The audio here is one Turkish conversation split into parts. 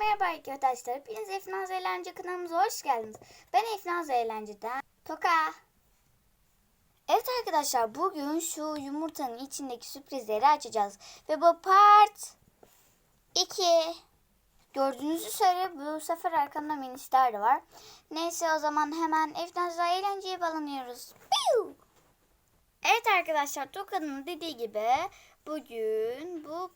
merhaba arkadaşlar. Hepiniz Efnaz Eğlence kanalımıza hoş geldiniz. Ben Efnaz Eğlence'den Toka. Evet arkadaşlar bugün şu yumurtanın içindeki sürprizleri açacağız. Ve bu part 2. Gördüğünüzü üzere bu sefer arkamda ministar da var. Neyse o zaman hemen Efnaz'la eğlenceye bağlanıyoruz. Evet arkadaşlar Toka'nın dediği gibi bugün bu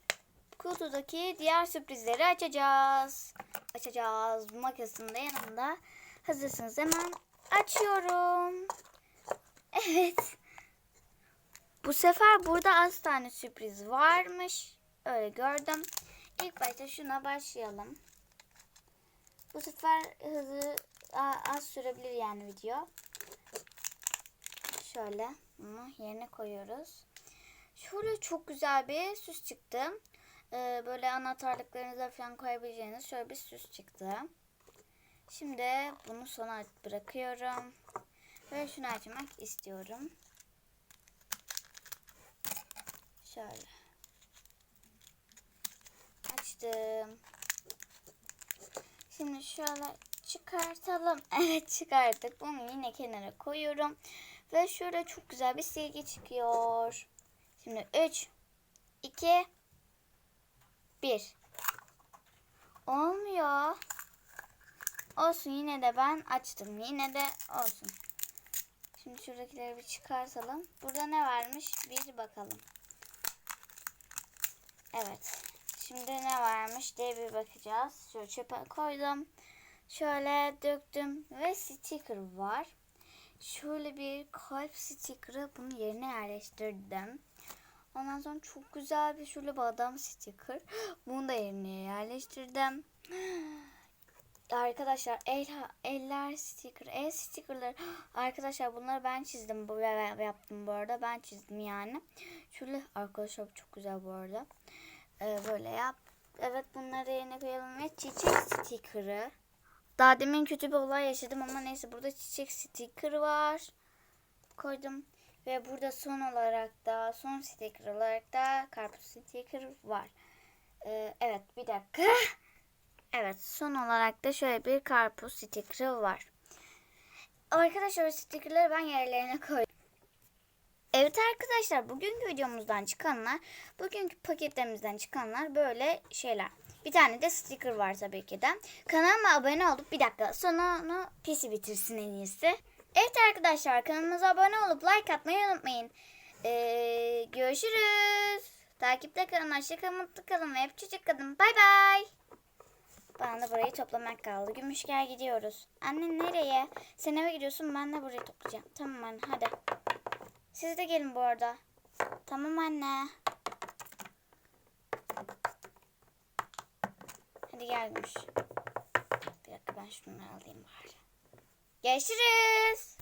kutudaki diğer sürprizleri açacağız. Açacağız. Makasın da yanımda. Hazırsınız hemen açıyorum. Evet. Bu sefer burada az tane sürpriz varmış. Öyle gördüm. İlk başta şuna başlayalım. Bu sefer hızlı a- az sürebilir yani video. Şöyle bunu yerine koyuyoruz. Şöyle çok güzel bir süs çıktı. Ee, böyle anahtarlıklarınıza falan koyabileceğiniz şöyle bir süs çıktı. Şimdi bunu sona bırakıyorum. Ve şunu açmak istiyorum. Şöyle. Açtım. Şimdi şöyle çıkartalım. Evet çıkarttık. Bunu yine kenara koyuyorum. Ve şöyle çok güzel bir silgi çıkıyor. Şimdi 3, 2, 1. Olmuyor. Olsun yine de ben açtım. Yine de olsun. Şimdi şuradakileri bir çıkartalım. Burada ne varmış bir bakalım. Evet. Şimdi ne varmış diye bir bakacağız. Şöyle çöpe koydum. Şöyle döktüm ve sticker var. Şöyle bir kalp sticker'ı bunun yerine yerleştirdim. Ondan sonra çok güzel bir şöyle bir adam sticker. Bunu da yerine yerleştirdim. Arkadaşlar el, eller sticker, el stickerları. Arkadaşlar bunları ben çizdim. Bu yaptım bu arada. Ben çizdim yani. Şöyle arkadaşlar çok güzel bu arada. Ee, böyle yap. Evet bunları yerine koyalım ve çiçek sticker'ı. Daha demin kötü bir olay yaşadım ama neyse burada çiçek sticker var. Koydum. Ve burada son olarak da son sticker olarak da karpuz sticker var. Ee, evet bir dakika. Evet son olarak da şöyle bir karpuz sticker'ı var. Arkadaşlar o sticker'ları ben yerlerine koydum. Evet arkadaşlar bugünkü videomuzdan çıkanlar, bugünkü paketlerimizden çıkanlar böyle şeyler. Bir tane de sticker var tabii ki de. Kanalıma abone olup bir dakika sonra onu pisi bitirsin en iyisi. Evet arkadaşlar kanalımıza abone olup like atmayı unutmayın. Ee, görüşürüz. Takipte kalın, hoşçakalın, mutlu kalın ve hep çocuk kalın. Bay bay. Bana da burayı toplamak kaldı. Gümüşger gidiyoruz. Anne nereye? Sen eve gidiyorsun ben de burayı toplayacağım. Tamam anne hadi. Siz de gelin bu arada. Tamam anne. Hadi gel Gümüş. Bir dakika ben şunları alayım bari. Görüşürüz.